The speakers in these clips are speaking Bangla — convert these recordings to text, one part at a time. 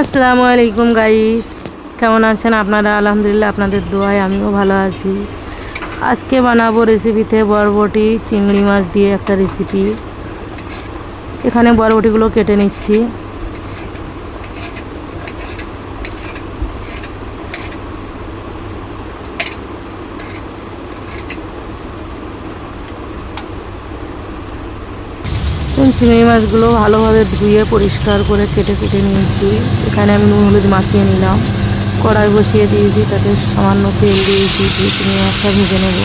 আসসালামু আলাইকুম গাইস কেমন আছেন আপনারা? আলহামদুলিল্লাহ আপনাদের দোয়ায় আমিও ভালো আছি। আজকে বানাবো রেসিপিতে বরবটি, চিংড়ি মাছ দিয়ে একটা রেসিপি এখানে বরবটিগুলো কেটে নিচ্ছি। চিংড়ি মাছগুলো ভালোভাবে ধুয়ে পরিষ্কার করে কেটে কেটে নিয়েছি। এখানে আমি নুন হলুদ মাখিয়ে নিলাম। কড়াই বসিয়ে দিয়েছি, তাতে সামান্য তেল দিয়েছি, দিয়ে চিংড়ি মাছটা ভেজে নেব।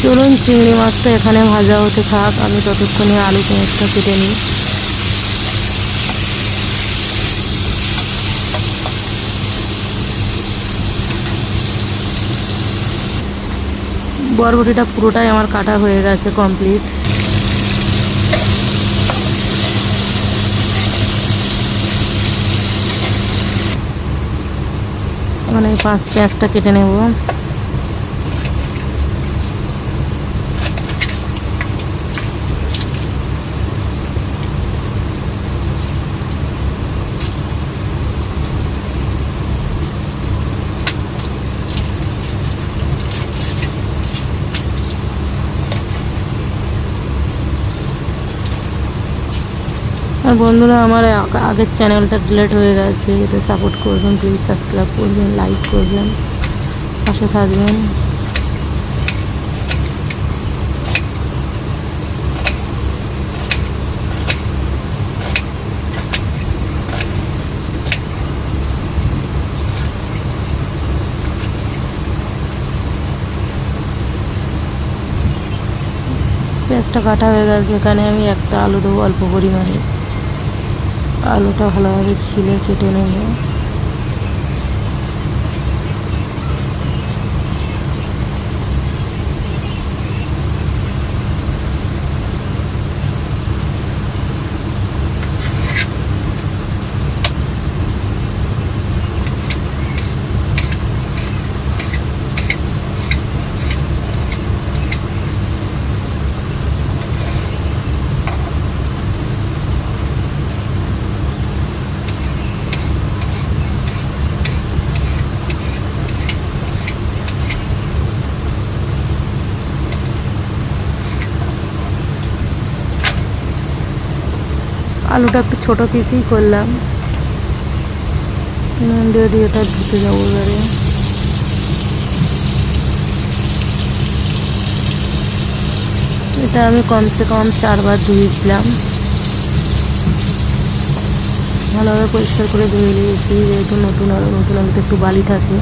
চলুন, চিংড়ি মাছটা এখানে ভাজা হতে থাক। আমি ততক্ষণে আলু পেঁয়াজটা কেটে নিই। বরবটিটা পুরোটাই আমার কাটা হয়ে গেছে কমপ্লিট মানে পাঁচ পেঁয়াজটা কেটে নেব। আর বন্ধুরা, আমার আগের চ্যানেলটা ডিলেট হয়ে গেছে এতে সাপোর্ট করবেন প্লিজ সাবস্ক্রাইব করবেন লাইক করবেন, পাশে থাকবেন। পেঁয়াজটা কাটা হয়ে গেছে, এখানে আমি একটা আলু দেবো অল্প পরিমাণে। আলুটা ভালোভাবে ছিলে কেটে নেব। আলুটা একটু ছোটো পিসই করলাম। দিয়ে ধুতে যাব এবারে। এটা আমি কমসে কম চারবার ধুয়েছিলাম। ভালোভাবে পরিষ্কার করে ধুয়ে নিয়েছি, যেহেতু নতুন আলু, নতুন আলুতে একটু বালি থাকে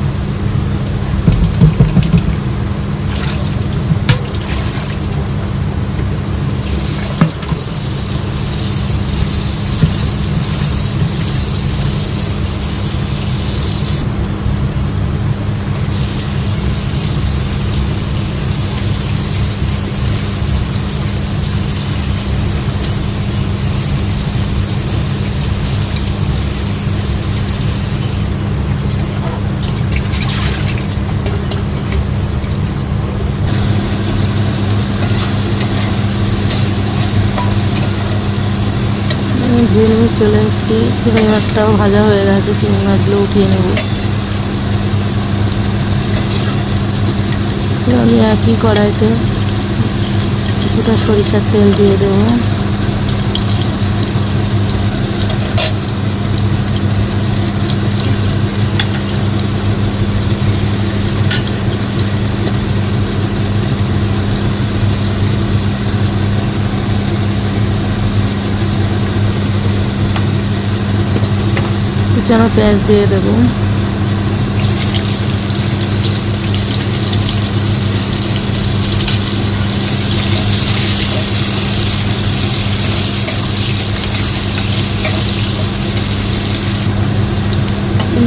আমি ধুয়ে নিয়ে চলে এসেছি। চিংড়ি মাছটাও ভাজা হয়ে গেছে, চিংড়ি মাছগুলো উঠিয়ে নেব। আমি একই কড়াইতে কিছুটা সরিষার তেল দিয়ে দেবো। কুচানো পেঁয়াজ দিয়ে দেবো।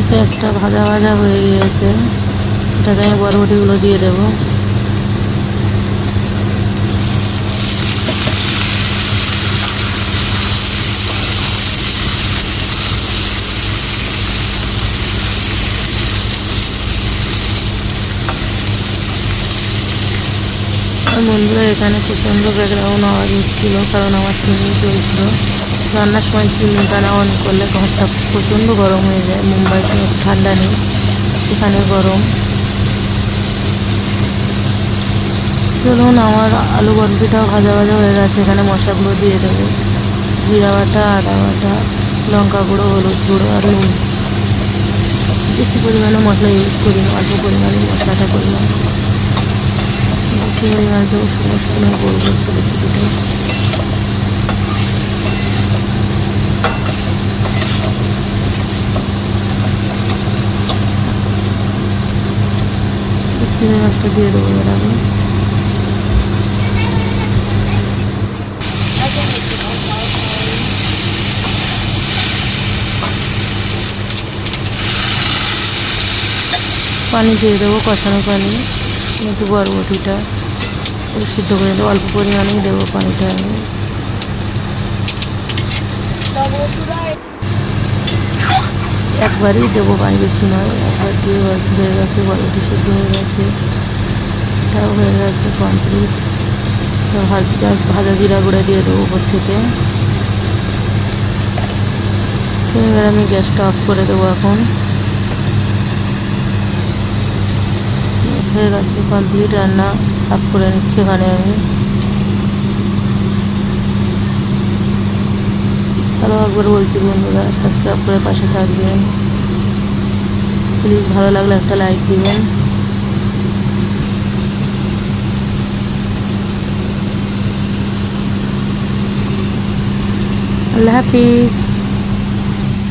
পেঁয়াজটা ভাজা ভাজা হয়ে গিয়েছে। এটাকে বরবটিগুলো দিয়ে দেবো। বন্ধুরা, এখানে প্রচণ্ড ব্যাকগ্রাউন্ড আওয়াজ হচ্ছিল কারণ আমার সিনেই চলছিল। রান্নার সময় চিমনি কানা অন করলে ঘরটা প্রচণ্ড গরম হয়ে যায় মুম্বাইতে ঠান্ডা নেই, এখানে গরম। চলুন, আমার আলু বরফিটাও ভাজা ভাজা হয়ে গেছে, এখানে মশলাগুলো দিয়ে দেবো। জিরা বাটা, আদা বাটা, লঙ্কা গুঁড়ো, হলুদ গুঁড়ো আর নুন। বেশি পরিমাণে মশলা ইউজ করি অল্প পরিমাণে মশলাটা করলাম। মাছ দেবো সমস্ত একটু রেসিপিটা চিংড়ি মাছটা দিয়ে দেবো এবার আমি পানি দিয়ে দেবো, কষানো পানি। একটু বরবটিটা সিদ্ধ করে দেবো অল্প পরিমাণেই দেবো পানিটা আমি। একবারই দেবো পানি, বেশি নয়। একবার দিয়ে বাস হয়ে গেছে বরবটি সিদ্ধ হয়ে গেছে। এটাও হয়ে গেছে কমপ্লিট ভাজা জিরা গুঁড়া দিয়ে দেবো উপর থেকে। তো এবার আমি গ্যাসটা অফ করে দেবো এখন। হয়ে গেছে কমপ্লিট রান্না। সাফ করে নিচ্ছি এখানে আমি। আরও একবার বলছি বন্ধুরা সাবস্ক্রাইব করে পাশে থাকবেন। প্লিজ ভালো লাগলে একটা লাইক দিবেন। আল্লাহ হাফিজ।